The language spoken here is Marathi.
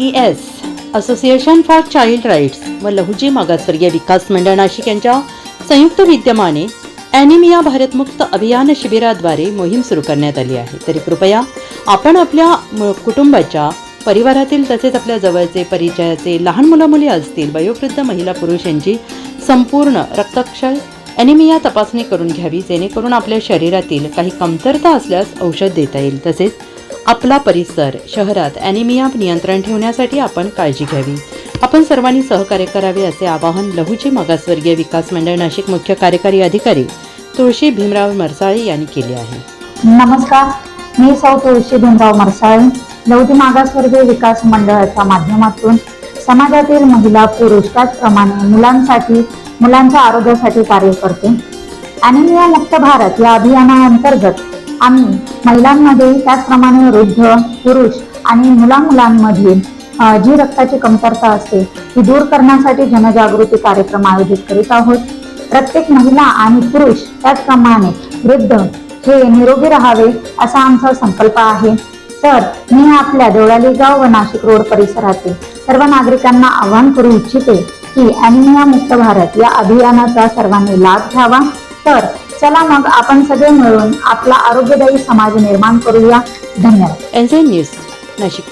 E S association for child rights व लहुजी मागासवर्गीय विकास मंडळ नाशिक यांच्या संयुक्त विद्यमाने ॲनिमिया भारतमुक्त अभियान शिबिराद्वारे मोहीम सुरू करण्यात आली आहे. तरी कृपया आपण आपल्या कुटुंबाच्या परिवारातील तसेच आपल्या जवळचे परिचयाचे लहान मुलं मुली असतील वयोवृद्ध महिला पुरुष यांची संपूर्ण रक्तक्षय ॲनिमिया तपासणी करून घ्यावी जेणेकरून आपल्या शरीरातील काही कमतरता असल्यास औषध देता येईल. तसेच आपला परिसर शहरात ॲनिमिया नियंत्रण ठेवण्यासाठी आपण काळजी घ्यावी. आपण सर्वांनी सहकार्य करावे असे आवाहन लहुजी मागासवर्गीय विकास मंडळ नाशिक मुख्य कार्यकारी अधिकारी तुळशी भीमराव मरसाळे यांनी केले आहे. नमस्कार मी सौ तुळशी भीमराव मरसाळे लौटी मागासवर्गीय विकास मंडळाच्या माध्यमातून समाजातील महिला पुरुष त्याचप्रमाणे मुलांसाठी मुलांच्या आरोग्यासाठी कार्य करते. ॲनिमिया मुक्त भारत या अभियानाअंतर्गत आम्ही महिलांमध्ये त्याचप्रमाणे वृद्ध पुरुष आणि मुला मुलांमध्ये जी रक्ताची कमतरता असते ती दूर करण्यासाठी जनजागृती कार्यक्रम आयोजित करीत आहोत. प्रत्येक महिला आणि पुरुष त्याचप्रमाणे वृद्ध हे निरोगी राहावे असा आमचा संकल्प आहे. तर मी आपल्या देवळाली गाव व नाशिक रोड परिसरातील सर्व नागरिकांना आवाहन करू इच्छिते की अॅनिमिया मुक्त भारत या अभियानाचा सर्वांनी लाभ घ्यावा. तर चला मग आपण सगळे मिळून आपला आरोग्यदायी समाज निर्माण करूया. धन्यवाद. N news Nashik